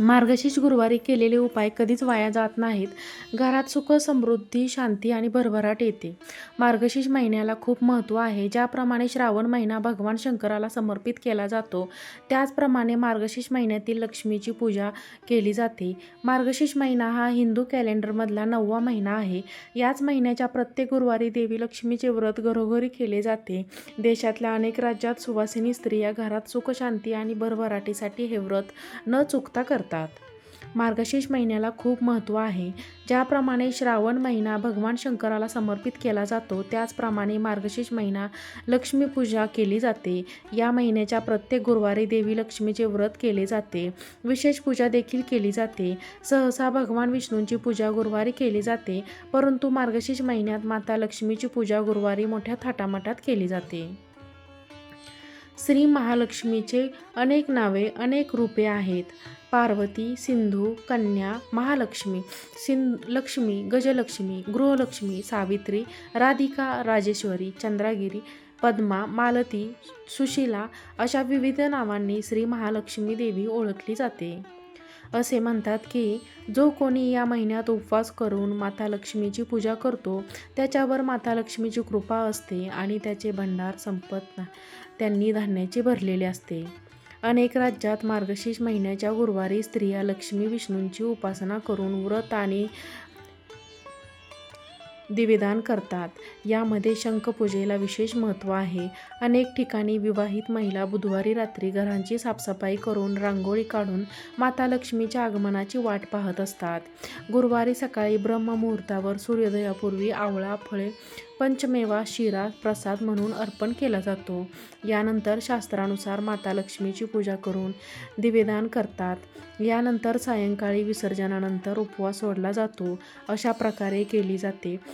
मार्गशीर्ष गुरुवारी केलेले उपाय कधीच वाया जात नाहीत. घरात सुख समृद्धी शांती आणि भरभराट येते. मार्गशीर्ष महिन्याला खूप महत्त्व आहे. ज्याप्रमाणे श्रावण महिना भगवान शंकराला समर्पित केला जातो त्याचप्रमाणे मार्गशीर्ष महिन्यातील लक्ष्मीची पूजा केली जाते. मार्गशीर्ष महिना हा हिंदू कॅलेंडरमधला नववा महिना आहे. याच महिन्याच्या प्रत्येक गुरुवारी देवी लक्ष्मीचे व्रत घरोघरी केले जाते. देशातल्या अनेक राज्यात सुवासिनी स्त्रिया घरात सुख शांती आणि भरभराटीसाठी हे व्रत न चुकता करतात. मार्गशीर्ष महिन्याला खूप महत्त्व आहे. ज्याप्रमाणे श्रावण महिना भगवान शंकराला समर्पित केला जातो त्याचप्रमाणे मार्गशीर्ष महिना लक्ष्मीपूजा केली जाते. या महिन्याच्या प्रत्येक गुरुवारी देवी लक्ष्मीचे व्रत केले जाते. विशेष पूजा देखील केली जाते. सहसा भगवान विष्णूंची पूजा गुरुवारी केली जाते परंतु मार्गशीर्ष महिन्यात माता लक्ष्मीची पूजा गुरुवारी मोठ्या थाटामाटात केली जाते. श्री महालक्ष्मीचे अनेक नावे अनेक रूपे आहेत. पार्वती सिंधू कन्या महालक्ष्मी सिं लक्ष्मी गजलक्ष्मी गृहलक्ष्मी सावित्री राधिका राजेश्वरी चंद्रागिरी पद्मा मालती सुशीला अशा विविध नावांनी श्री महालक्ष्मी देवी ओळखली जाते. असे म्हणतात की जो कोणी या महिन्यात उपवास करून माता लक्ष्मीची पूजा करतो त्याच्यावर माता लक्ष्मीची कृपा असते आणि त्याचे भंडार संपत त्यांनी धान्याचे भरलेले असते. अनेक राज्यात मार्गशीर्ष महिन्याच्या गुरुवारी स्त्रिया लक्ष्मी विष्णूंची उपासना करून व्रत आणि दिवेदान करतात. यामध्ये शंखपूजेला विशेष महत्त्व आहे. अनेक ठिकाणी विवाहित महिला बुधवारी रात्री घरांची साफसफाई करून रांगोळी काढून माता लक्ष्मीच्या आगमनाची वाट पाहत असतात. गुरुवारी सकाळी ब्रह्ममुहूर्तावर सूर्योदयापूर्वी आवळा फळे पंचमेवा शिरा प्रसाद म्हणून अर्पण केला जातो. यानंतर शास्त्रानुसार माता लक्ष्मीची पूजा करून दिवेदान करतात. यानंतर सायंकाळी विसर्जनानंतर उपवास सोडला जातो. अशा प्रकारे केली जाते.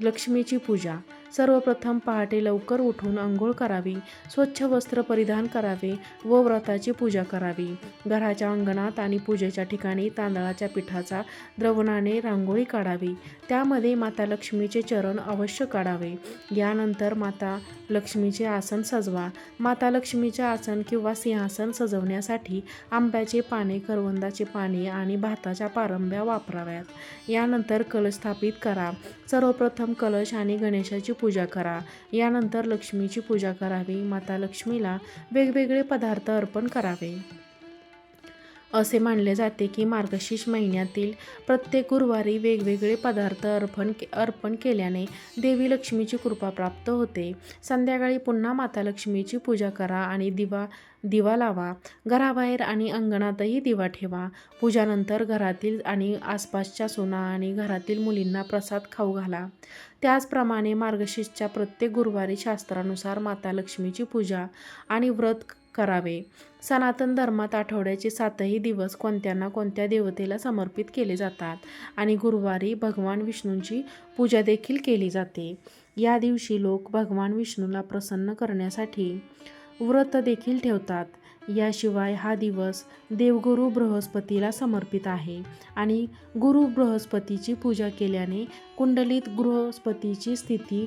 लक्ष्मीची पूजा. सर्वप्रथम पहाटे लवकर उठून अंघोळ करावी स्वच्छ वस्त्र परिधान करावे व व्रताची पूजा करावी. घराच्या अंगणात आणि पूजेच्या ठिकाणी तांदळाच्या पिठाचा द्रवणाने रांगोळी काढावी. त्यामध्ये माता लक्ष्मीचे चरण अवश्य काढावे. यानंतर माता लक्ष्मीचे आसन सजवा. माता लक्ष्मीचे आसन किंवा सिंहासन सजवण्यासाठी आंब्याचे पाने करवंदाचे पाने आणि भाताच्या पारंब्या वापराव्यात. यानंतर कलश स्थापित करा. सर्वप्रथम कलश आणि गणेशाची पूजा करा. यानंतर लक्ष्मीची पूजा करावी. माता लक्ष्मीला वेगवेगळे पदार्थ अर्पण करावे. असे मानले जाते की मार्गशीर्ष महिन्यातील प्रत्येक गुरुवारी वेगवेगळे पदार्थ अर्पण के अर्पण केल्याने देवी लक्ष्मीची कृपा प्राप्त होते. संध्याकाळी पुन्हा माता लक्ष्मीची पूजा करा आणि दिवा दिवा लावा. घराबाहेर आणि अंगणातही दिवा ठेवा. पूजानंतर घरातील आणि आसपासच्या सुना आणि घरातील मुलींना प्रसाद खाऊ घाला. त्याचप्रमाणे मार्गशीर्षच्या प्रत्येक गुरुवारी शास्त्रानुसार माता लक्ष्मीची पूजा आणि व्रत करावे. सनातन धर्मात आठवड्याचे सातही दिवस कोणत्या ना कोणत्या देवतेला समर्पित केले जातात आणि गुरुवारी भगवान विष्णूंची पूजा देखील केली जाते. या दिवशी लोक भगवान विष्णूला प्रसन्न करण्यासाठी व्रत देखील ठेवतात. याशिवाय हा दिवस देवगुरु बृहस्पतीला समर्पित आहे आणि गुरु बृहस्पतीची पूजा केल्याने कुंडलीत बृहस्पतीची स्थिती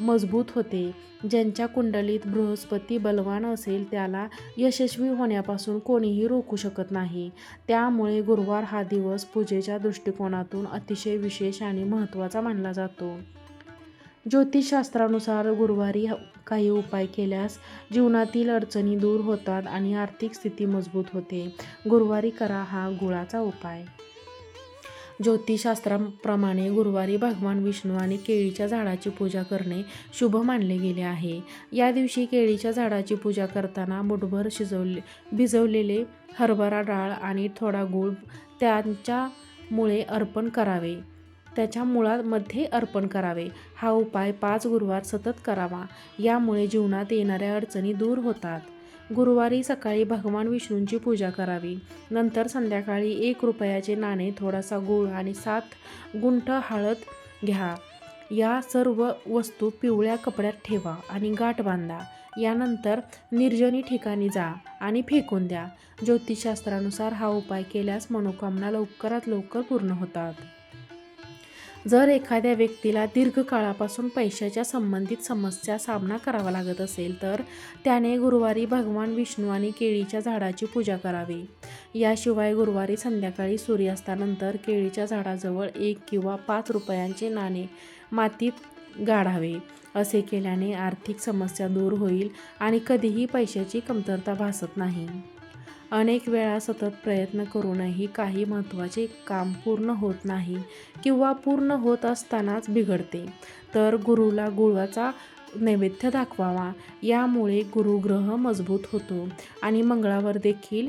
मजबूत होते. ज्यांच्या कुंडलीत बृहस्पती बलवान असेल त्याला यशस्वी होण्यापासून कोणीही रोखू शकत नाही. त्यामुळे गुरुवार हा दिवस पूजेच्या दृष्टिकोनातून अतिशय विशेष आणि महत्त्वाचा मानला जातो. ज्योतिषशास्त्रानुसार गुरुवारी काही उपाय केल्यास जीवनातील अडचणी दूर होतात आणि आर्थिक स्थिती मजबूत होते. गुरुवारी करा हा गुळाचा उपाय. ज्योतिषशास्त्राप्रमाणे गुरुवारी भगवान विष्णू आणि केळीच्या झाडाची पूजा करणे शुभ मानले गेले आहे. या दिवशी केळीच्या झाडाची पूजा करताना मुठभर शिजवले भिजवलेले हरभरा डाळ आणि थोडा गूळ त्यांच्यामुळे अर्पण करावे. त्याच्या मुळामध्ये अर्पण करावे. हा उपाय पाच गुरुवार सतत करावा. यामुळे जीवनात येणाऱ्या अडचणी दूर होतात. गुरुवारी सकाळी भगवान विष्णूंची पूजा करावी. नंतर संध्याकाळी एक रुपयाचे नाणे थोडासा गूळ आणि सात गुंठ हळद घ्या. या सर्व वस्तू पिवळ्या कपड्यात ठेवा आणि गाठ बांधा. यानंतर निर्जनी ठिकाणी जा आणि फेकून द्या. ज्योतिषशास्त्रानुसार हा उपाय केल्यास मनोकामना लवकरात लवकर पूर्ण होतात. जर एखाद्या व्यक्तीला दीर्घकाळापासून पैशाच्या संबंधित समस्या सामना करावा लागत असेल तर त्याने गुरुवारी भगवान विष्णू आणि केळीच्या झाडाची पूजा करावी. याशिवाय गुरुवारी संध्याकाळी सूर्यास्तानंतर केळीच्या झाडाजवळ एक किंवा पाच रुपयांचे नाणे मातीत गाढावे. असे केल्याने आर्थिक समस्या दूर होईल आणि कधीही पैशाची कमतरता भासत नाही. अनेक वेळा सतत प्रयत्न करूनही काही महत्त्वाचे काम पूर्ण होत नाही किंवा पूर्ण होत असतानाच बिघडते. तर गुरुला गुळाचा नैवेद्य दाखवावा यामुळे गुरुग्रह मजबूत होतो आणि मंगळावर देखील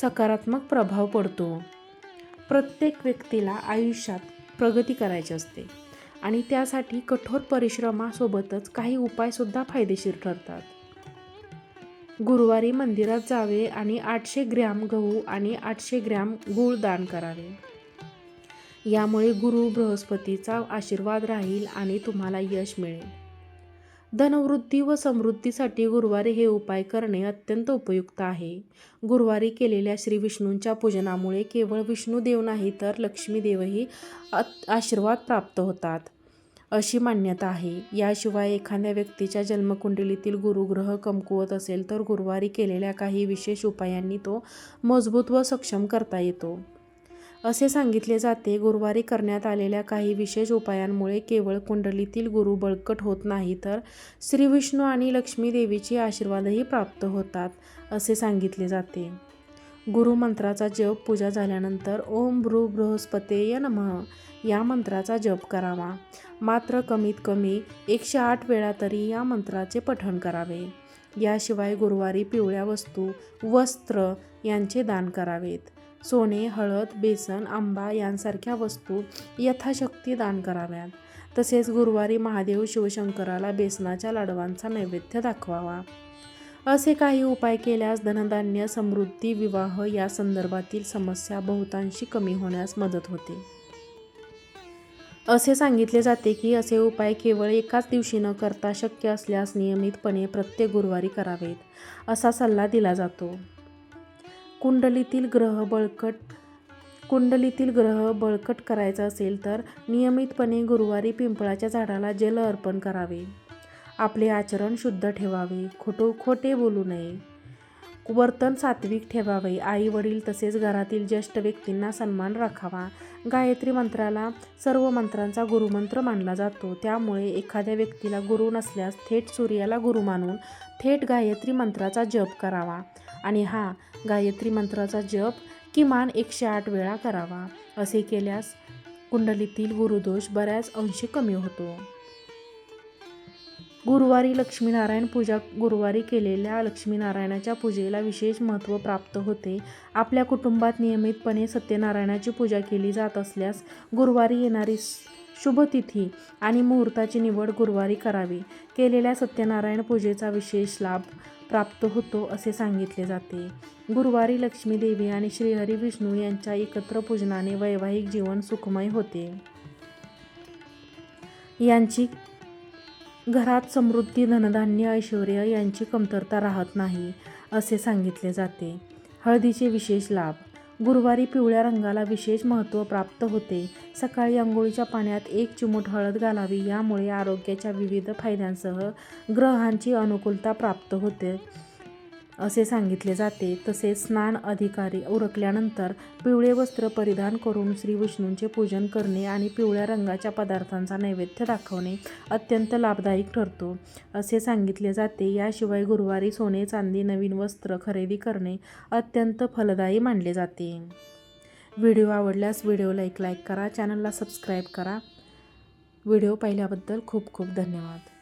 सकारात्मक प्रभाव पडतो. प्रत्येक व्यक्तीला आयुष्यात प्रगती करायची असते आणि त्यासाठी कठोर परिश्रमासोबतच काही उपायसुद्धा फायदेशीर ठरतात. गुरुवारी मंदिरात जावे आणि आठशे ग्रॅम गहू आणि आठशे ग्रॅम गूळ दान करावे. यामुळे गुरु बृहस्पतीचा आशीर्वाद राहील आणि तुम्हाला यश मिळेल. धनवृद्धी व समृद्धीसाठी गुरुवारी हे उपाय करणे अत्यंत उपयुक्त आहे. गुरुवारी केलेल्या श्री विष्णूंच्या पूजनामुळे केवळ विष्णुदेव नाही तर लक्ष्मीदेवही आशीर्वाद प्राप्त होतात. अशी मान्यता आहे. याशिवाय एखाद्या व्यक्तीच्या जन्मकुंडलीतील गुरुग्रह कमकुवत असेल तर गुरुवारी केलेल्या काही विशेष उपायांनी तो मजबूत व सक्षम करता येतो. असे सांगितले जाते गुरुवारी करण्यात आलेल्या काही विशेष उपायांमुळे केवळ कुंडलीतील गुरु बळकट होत नाही तर श्री विष्णू आणि लक्ष्मी देवीचे आशीर्वादही प्राप्त होतात असे सांगितले जाते. गुरुमंत्राचा जप पूजा झाल्यानंतर ओम भ्रू बृहस्पतेय नमः. या मंत्राचा जप करावा. मात्र कमीत कमी एकशे आठ वेळा तरी या मंत्राचे पठण करावे. याशिवाय गुरुवारी पिवळ्या वस्तू वस्त्र यांचे दान करावेत. सोने हळद बेसन आंबा यांसारख्या वस्तू यथाशक्ती दान कराव्यात. तसेच गुरुवारी महादेव शिवशंकराला बेसनाच्या लाडवांचा नैवेद्य दाखवावा. असे काही उपाय केल्यास धनधान्य समृद्धी विवाह या संदर्भातील समस्या बहुतांशी कमी होण्यास मदत होते. असे सांगितले जाते की असे उपाय केवळ एकाच दिवशी न करता शक्य असल्यास नियमितपणे प्रत्येक गुरुवारी करावेत असा सल्ला दिला जातो. कुंडलीतील ग्रह बळकट कुंडलीतील ग्रह बळकट करायचा असेल तर नियमितपणे गुरुवारी पिंपळाच्या झाडाला जल अर्पण करावे. आपले आचरण शुद्ध ठेवावे. खोटो खोटे बोलू नये. वर्तन सात्विक ठेवावे. आई वडील तसेच घरातील ज्येष्ठ व्यक्तींना सन्मान राखावा. गायत्री मंत्राला सर्व मंत्रांचा गुरुमंत्र मानला जातो. त्यामुळे एखाद्या व्यक्तीला गुरु नसल्यास थेट सूर्याला गुरु मानून थेट गायत्री मंत्राचा जप करावा. आणि हा गायत्री मंत्राचा जप किमान एकशे आठ वेळा करावा. असे केल्यास कुंडलीतील गुरुदोष बऱ्याच अंशी कमी होतो. गुरुवारी लक्ष्मीनारायण पूजा गुरुवारी केलेल्या लक्ष्मीनारायणाच्या पूजेला विशेष महत्त्व प्राप्त होते. आपल्या कुटुंबात नियमितपणे सत्यनारायणाची पूजा केली जात असल्यास गुरुवारी येणारी शुभतिथी आणि मुहूर्ताची निवड गुरुवारी करावी. केलेल्या सत्यनारायण पूजेचा विशेष लाभ प्राप्त होतो असे सांगितले जाते. गुरुवारी लक्ष्मी देवी आणि श्रीहरी विष्णू यांच्या एकत्र पूजनाने वैवाहिक जीवन सुखमय होते. यांची घरात समृद्धी धनधान्य ऐश्वर यांची कमतरता राहत नाही असे सांगितले जाते. हळदीचे विशेष लाभ. गुरुवारी पिवळ्या रंगाला विशेष महत्त्व प्राप्त होते. सकाळी आंघोळीच्या पाण्यात एक चिमूट हळद घालावी यामुळे आरोग्याच्या विविध फायद्यांसह ग्रहांची अनुकूलता प्राप्त होते. असे सांगितले जाते. तसेच स्नान अधिकारी उरकल्यानंतर पिवळे वस्त्र परिधान करून श्री विष्णूंचे पूजन करणे आणि पिवळ्या रंगाच्या पदार्थांचा नैवेद्य दाखवणे अत्यंत लाभदायक ठरतो. असे सांगितले जाते. याशिवाय गुरुवारी सोने चांदी नवीन वस्त्र खरेदी करणे अत्यंत फलदायी मानले जाते. व्हिडिओ आवडल्यास व्हिडिओला एक लाईक करा. चॅनलला सबस्क्राईब करा. व्हिडिओ पाहिल्याबद्दल खूप खूप धन्यवाद.